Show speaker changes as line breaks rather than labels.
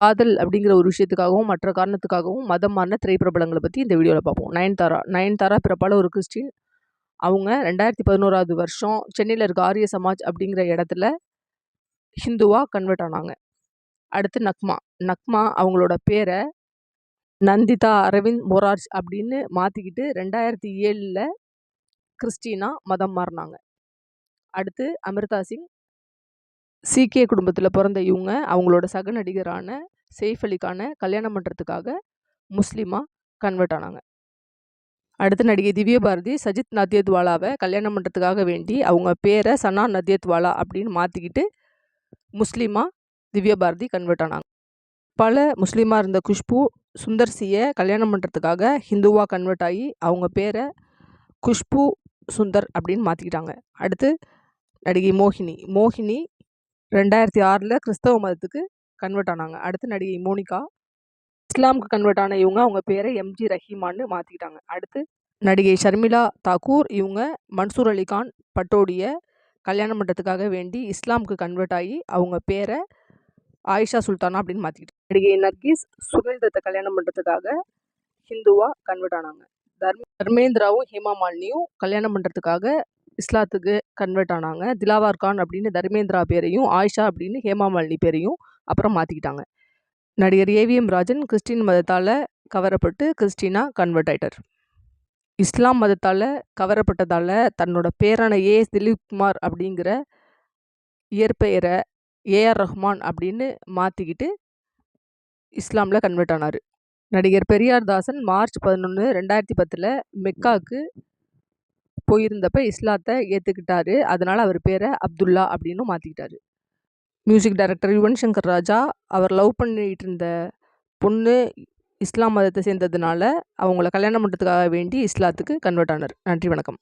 காதல் அப்படிங்கிற ஒரு விஷயத்துக்காகவும் மற்ற காரணத்துக்காகவும் மதம் மாறின திரைப்பிரபலங்களை பற்றி இந்த வீடியோவில் பார்ப்போம். நயன்தாரா நயன்தாரா பிறப்பால் ஒரு கிறிஸ்டின். அவங்க ரெண்டாயிரத்தி பதினோராவது வருஷம் சென்னையில் இருக்க ஆரிய சமாஜ் அப்படிங்கிற இடத்துல ஹிந்துவாக கன்வெர்ட் ஆனாங்க. அடுத்து நக்மா. நக்மா அவங்களோட பேரை நந்திதா அரவிந்த் மொரார்ஜ் அப்படின்னு மாற்றிக்கிட்டு ரெண்டாயிரத்தி ஏழில் கிறிஸ்டினா மதம் மாறினாங்க. அடுத்து அமிர்தா சிங் சீக்கிய குடும்பத்தில் பிறந்த இவங்க அவங்களோட சக நடிகரான செய்ஃப் அலிக்கான கல்யாணம் பண்ணுறதுக்காக முஸ்லீமாக கன்வெர்ட் ஆனாங்க. அடுத்து நடிகை திவ்ய பாரதி சஜித் நத்தியத்வாலாவை கல்யாணம் பண்ணுறதுக்காக வேண்டி அவங்க பேரை சனா நத்தியத்வாலா அப்படின்னு மாற்றிக்கிட்டு முஸ்லீமாக திவ்ய பாரதி கன்வெர்ட் ஆனாங்க. பல முஸ்லீமாக இருந்த குஷ்பு சுந்தர்சியை கல்யாணம் பண்ணுறதுக்காக ஹிந்துவாக கன்வெர்ட் ஆகி அவங்க பேரை குஷ்பு சுந்தர் அப்படின்னு மாற்றிக்கிட்டாங்க அடுத்து நடிகை மோகினி மோகினி ரெண்டாயிரத்தி ஆறில் கிறிஸ்தவ மதத்துக்கு கன்வெர்ட் ஆனாங்க. அடுத்து நடிகை மோனிகா. இஸ்லாமுக்கு கன்வெர்ட் ஆன இவங்க அவங்க பேரை எம்ஜி ரஹீமான்னு மாற்றிக்கிட்டாங்க அடுத்து நடிகை ஷர்மிளா தாக்கூர் இவங்க மன்சூர் அலிகான் பட்டோடிய கல்யாணம் பண்ணுறதுக்காக வேண்டி இஸ்லாமுக்கு கன்வெர்ட் ஆகி அவங்க பேரை ஆயிஷா சுல்தானா அப்படின்னு மாற்றிக்கிட்டாங்க நடிகை நர்கீஸ் சுனில் தத்தை கல்யாணம் பண்ணுறதுக்காக ஹிந்துவாக கன்வெர்ட் ஆனாங்க. தர்ம தர்மேந்திராவும் ஹேமா மாலினியும் கல்யாணம் பண்ணுறதுக்காக இஸ்லாத்துக்கு கன்வெர்ட் ஆனாங்க. திலாவார் கான் அப்படின்னு தர்மேந்திரா பேரையும் ஆயிஷா அப்படின்னு ஹேமா மாலினி பேரையும் அப்புறம் மாற்றிக்கிட்டாங்க நடிகர் ஏவிஎம் ராஜன் கிறிஸ்டின் மதத்தால் கவரப்பட்டு கிறிஸ்டினா கன்வெர்ட் ஆயிட்டார். இஸ்லாம் மதத்தால் கவரப்பட்டதால் தன்னோட பேரான ஏ திலீப்குமார் அப்படிங்கிற இயற்பெயரை ஏஆர் ரஹ்மான் அப்படின்னு மாற்றிக்கிட்டு இஸ்லாமில் கன்வெர்ட் ஆனார். நடிகர் பெரியார் தாசன் மார்ச் பதினொன்று ரெண்டாயிரத்தி பத்தில் மெக்காவுக்கு போயிருந்தப்ப இஸ்லாத்தை ஏற்றுக்கிட்டாரு அதனால் அவர் பேரை அப்துல்லா அப்படின்னு மாற்றிக்கிட்டாரு மியூசிக் டைரக்டர் யுவன் சங்கர் ராஜா அவர் லவ் பண்ணிகிட்டு இருந்த பொண்ணு இஸ்லாம் மதத்தை சேர்ந்ததுனால அவங்கள கல்யாணம் பண்ணுறதுக்காக வேண்டி இஸ்லாத்துக்கு கன்வெர்ட் ஆனார். நன்றி வணக்கம்.